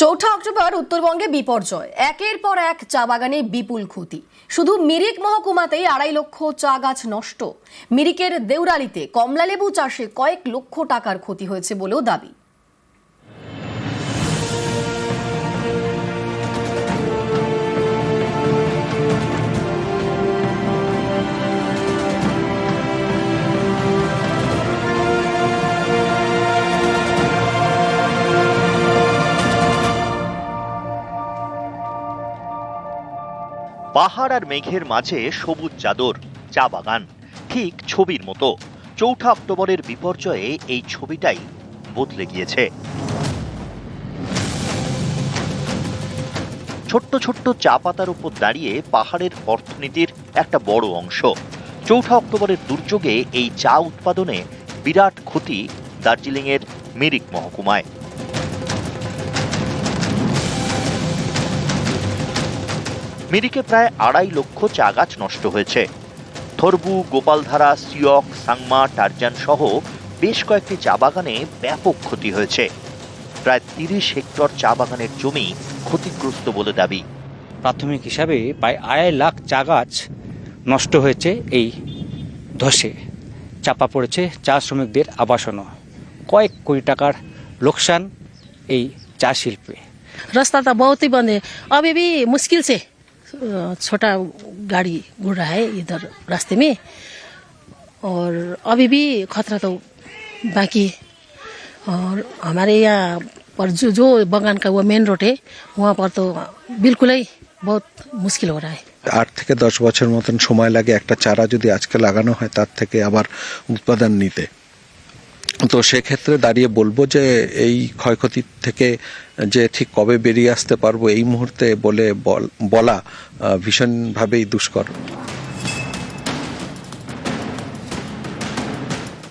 চৌঠা অক্টোবর উত্তরবঙ্গে বিপর্যয়। একের পর এক চা বাগানে বিপুল ক্ষতি। শুধু মিরিক মহকুমাতেই আড়াই লক্ষ চা গাছ নষ্ট। মিরিকের দেউরালিতে কমলালেবু চাষে কয়েক লক্ষ টাকার ক্ষতি হয়েছে বলেও দাবি। পাহাড় আর মেঘের মাঝে সবুজ চাদর, চা বাগান, ঠিক ছবির মতো। চৌঠা অক্টোবরের বিপর্যয়ে এই ছবিটাই বদলে গিয়েছে। ছোট্ট ছোট্ট চা পাতার উপর দাঁড়িয়ে পাহাড়ের অর্থনীতির একটা বড় অংশ। চৌঠা অক্টোবরের দুর্যোগে এই চা উৎপাদনে বিরাট ক্ষতি দার্জিলিংয়ের মিরিক মহকুমায়। মিরিকে প্রায় আড়াই লক্ষ চা গাছ নষ্ট হয়েছে থরবু গোপালধারা সিয়ক সাংমা টারজান সহ বেশ কয়েকটি চা বাগানে ব্যাপক ক্ষতি হয়েছে প্রায় তিরিশ হেক্টর চা বাগানের জমি ক্ষতিগ্রস্ত বলে দাবি প্রাথমিক হিসাবে প্রায় আড়াই লাখ চা গাছ নষ্ট হয়েছে এই ধসে চাপা পড়েছে চা শ্রমিকদের আবাসনও কয়েক কোটি টাকার লোকসান এই চা শিল্পে रास्ता तो बहुत ही बंद है अभी भी मुश्किल से अ, छोटा गाड़ी घूर रहा है इधर रास्ते में और अभी भी खतरा तो बाकी है और हमारे यहाँ पर जो जो बगान का वो मेन रोड है वहाँ पर तो बिल्कुल ही बहुत मुश्किल हो रहा है আট থেকে দশ বছর মতন সময় লাগে একটা চারা যদি আজকে লাগানো হয় তার থেকে আবার উৎপাদন নিতে তো সেক্ষেত্রে দাঁড়িয়ে বলব যে এই ক্ষয়ক্ষতি থেকে যে ঠিক কবে বেরিয়ে আসতে পারব এই মুহূর্তে বলে বল- ভীষণভাবেই দুষ্কর।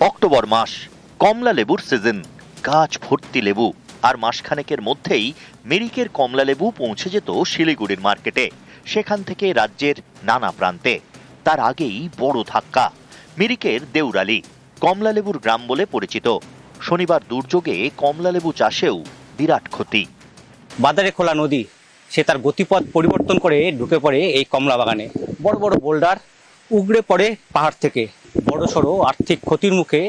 অক্টোবর মাস, কমলা লেবুর সিজন গাছ ভর্তি লেবু, আর মাসখানেকের মধ্যেই মেরিকের কমলা লেবু পৌঁছে যেত শিলিগুড়ির মার্কেটে। সেখান থেকে রাজ্যের নানা প্রান্তে। তার আগেই বড় ধাক্কা, মিরিকের দেউরালি। কমলা লেবুর গ্রাম বলে পরিচিত। শনিবার দুর্যোগে কমলালেবু চাষেও বিরাট ক্ষতি। বাজারে খোলা নদী, সে তার গতিপথ পরিবর্তন করে ঢুকে পড়ে এই কমলা বাগানে। বড় বড় বোল্ডার উগড়ে পড়ে পাহাড় থেকে। বড় সড়ো আর্থিক ক্ষতির মুখে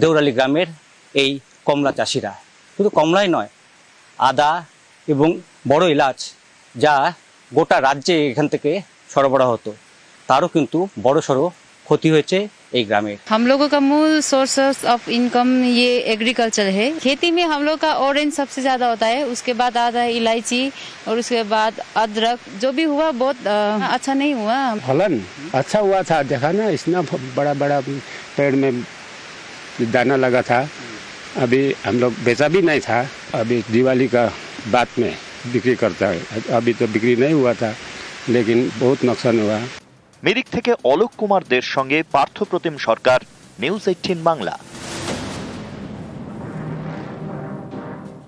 দেউরালি গ্রামের এই কমলা চাষিরা। শুধু কমলাই নয়, আদা এবং বড় এলাচ যা গোটা রাজ্যে এখান থেকে সরবরাহ হতো, তারও কিন্তু বড় সড়ো ক্ষতি হয়েছে एक ग्रामीण हम लोगों का मूल सोर्स ऑफ़ इनकम ये एग्रीकल्चर है। खेती में हम लोग का ऑरेंज सबसे ज़्यादा होता है उसके बाद आता है इलायची और उसके बाद अदरक जो भी हुआ बहुत अच्छा नहीं हुआ। फलन अच्छा हुआ था देखा ना इतना बड़ा बड़ा पेड़ में दाना लगा था। अभी हम लोग बेचा भी नहीं था अभी दिवाली का बाद में बिक्री करता है। अभी तो बिक्री नहीं हुआ था लेकिन बहुत नुकसान हुआ। মিরিক থেকে অলোক কুমার দের সঙ্গে পার্থপ্রতিম সরকার নিউজ এইটিন বাংলা।